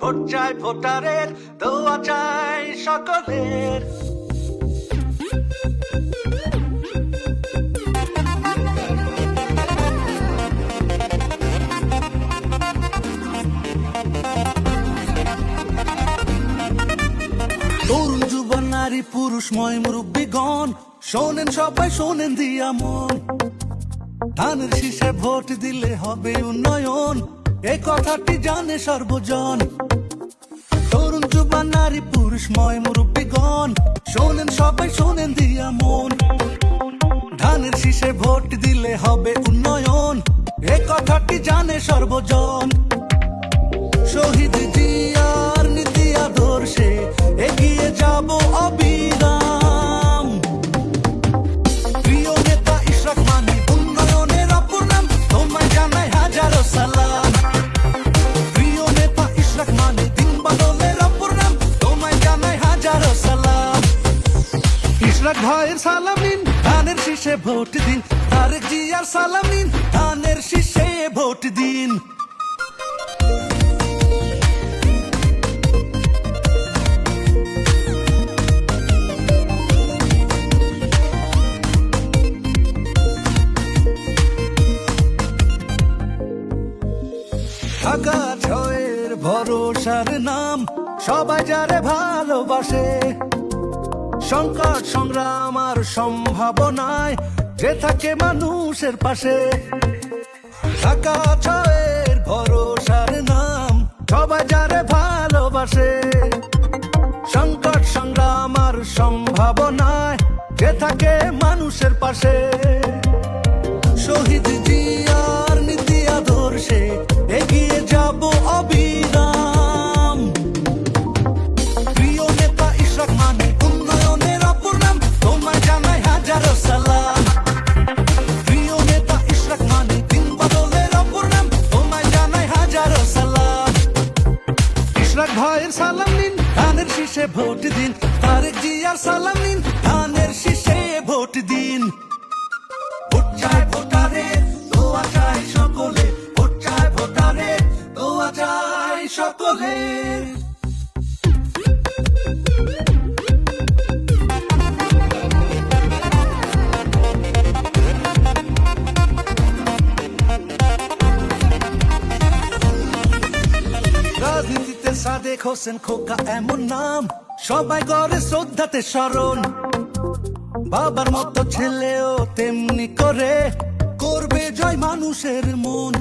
Vote চাই ভোটারের, দোয়া চাই সকলের। তরুণ যুব, নারী, পুরুষ, ময় মুরব্বীগণ, শোনেন সবাই, শোনেন দিয়া মন। ধানের শীষে ভোট দিলে হবে উন্নয়ন, এ কথাটি জানে সর্বজন। নারী পুরুষ ময় মুরব্বীগণ, শোনেন সবাই, শোনেন দিয়া মন। ধানের শীষে ভোট দিলে হবে উন্নয়ন, এ কথাটি জানে সর্বজন। ভাইয়ের সালাম নিন ধানের শীষে ভোট দিন। তারেক জিয়ার সালাম নিন ধানের শীষে ভোট দিন। ছয়ের ভরসার নাম, সবাই যারে ভালোবাসে। সংকট সংগ্রাম আর সম্ভাবনায় যে থাকে মানুষের পাশে। ছয়ের ভরসার নাম সবাই যারে ভালোবাসে। সংকট সংগ্রাম আর সম্ভাবনায় যে থাকে মানুষের পাশে। শহীদ জিয়ার সালাম নিন, ধানের শীষে ভোট দিন। তারেক জিয়ার সালাম নিন, ধানের শীষে ভোট দিন। ভোট চায় ভোটারে সকলে। ভোট চায় ভোটারে, দোয়া চাই সকলে। সাদেক হোসেন খোকা, এমন নাম। সবাই করে শ্রদ্ধাতে স্মরণ। বাবার মতো ছেলেও তেমনি করে। করবে জয় মানুষের মন।